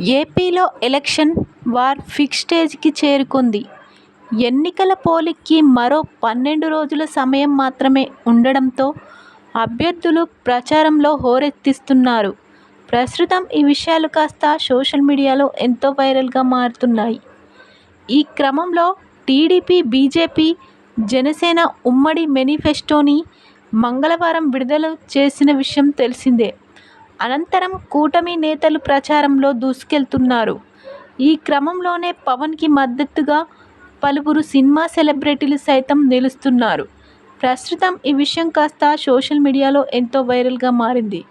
ఏపీలో election war fix స్టేజ్కి చేరుకుంది. ఎన్నికల పోలింగ్కి మరో పన్నెండు రోజుల సమయం మాత్రమే ఉండడంతో అభ్యర్థులు ప్రచారంలో హోరెత్తిస్తున్నారు. ప్రస్తుతం ఈ విషయాలు కాస్త సోషల్ మీడియాలో ఎంతో వైరల్గా మారుతున్నాయి. ఈ క్రమంలో టీడీపీ, బీజేపీ, జనసేన ఉమ్మడి మేనిఫెస్టోని మంగళవారం విడుదల చేసిన విషయం తెలిసిందే. అనంతరం కూటమి నేతలు ప్రచారంలో దూసుకెళ్తున్నారు. ఈ క్రమంలోనే పవన్కి మద్దతుగా పలువురు సినిమా సెలబ్రిటీలు సైతం నిలుస్తున్నారు. ప్రస్తుతం ఈ విషయం కాస్త సోషల్ మీడియాలో ఎంతో వైరల్గా మారింది.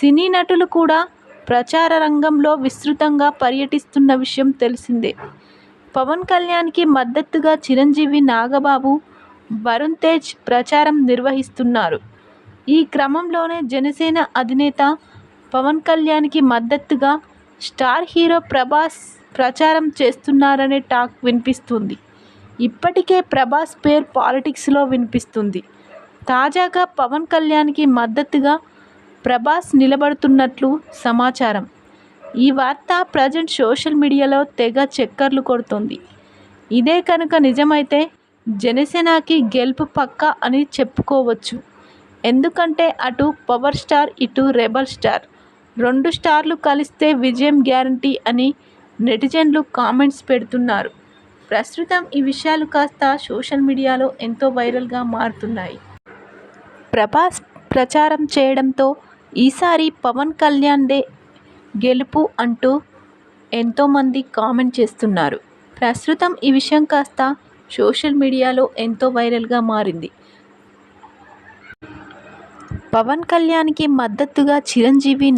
సినీ నటులు కూడా ప్రచార రంగంలో విస్తృతంగా పర్యటిస్తున్న విషయం తెలిసిందే. పవన్ కళ్యాణ్కి మద్దతుగా చిరంజీవి, నాగబాబు, వరుణ్ తేజ్ ప్రచారం నిర్వహిస్తున్నారు. ఈ క్రమంలోనే జనసేన అధినేత పవన్ కళ్యాణ్కి మద్దతుగా స్టార్ హీరో ప్రభాస్ ప్రచారం చేస్తున్నారనే టాక్ వినిపిస్తుంది ఇప్పటికే ప్రభాస్ పేరు పాలిటిక్స్లో వినిపిస్తుంది. తాజాగా పవన్ కళ్యాణ్కి మద్దతుగా ప్రభాస్ నిలబడుతున్నట్లు సమాచారం. ఈ వార్త ప్రజెంట్ సోషల్ మీడియాలో తెగ చక్కర్లు కొడుతుంది ఇదే కనుక నిజమైతే జనసేనకి గెలుపు పక్కా అని చెప్పుకోవచ్చు. ఎందుకంటే అటు పవర్ స్టార్, ఇటు రెబల్ స్టార్ రెండు స్టార్లు కలిస్తే విజయం గ్యారంటీ అని నెటిజన్లు కామెంట్స్ పెడుతున్నారు. ప్రస్తుతం ఈ విషయాలు కాస్తా సోషల్ మీడియాలో ఎంతో వైరల్గా మారుతున్నాయి. ప్రభాస్ ప్రచారం చేయడంతో ఈసారి పవన్ కల్యాణ్దే గెలుపు అంటూ ఎంతోమంది కామెంట్ చేస్తున్నారు. ప్రస్తుతం ఈ విషయం కాస్తా సోషల్ మీడియాలో ఎంతో వైరల్గా మారింది. పవన్ కళ్యాణ్కి మద్దతుగా చిరంజీవి,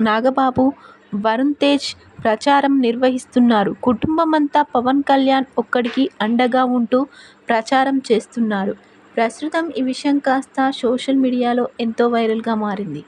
నాగబాబు, వరుణ్ తేజ్ ప్రచారం నిర్వహిస్తున్నారు. కుటుంబమంతా పవన్ కళ్యాణ్ ఒక్కడికి అండగా ఉంటూ ప్రచారం చేస్తున్నారు. ప్రస్తుతం ఈ విషయం కాస్త సోషల్ మీడియాలో ఎంతో వైరల్గా మారింది.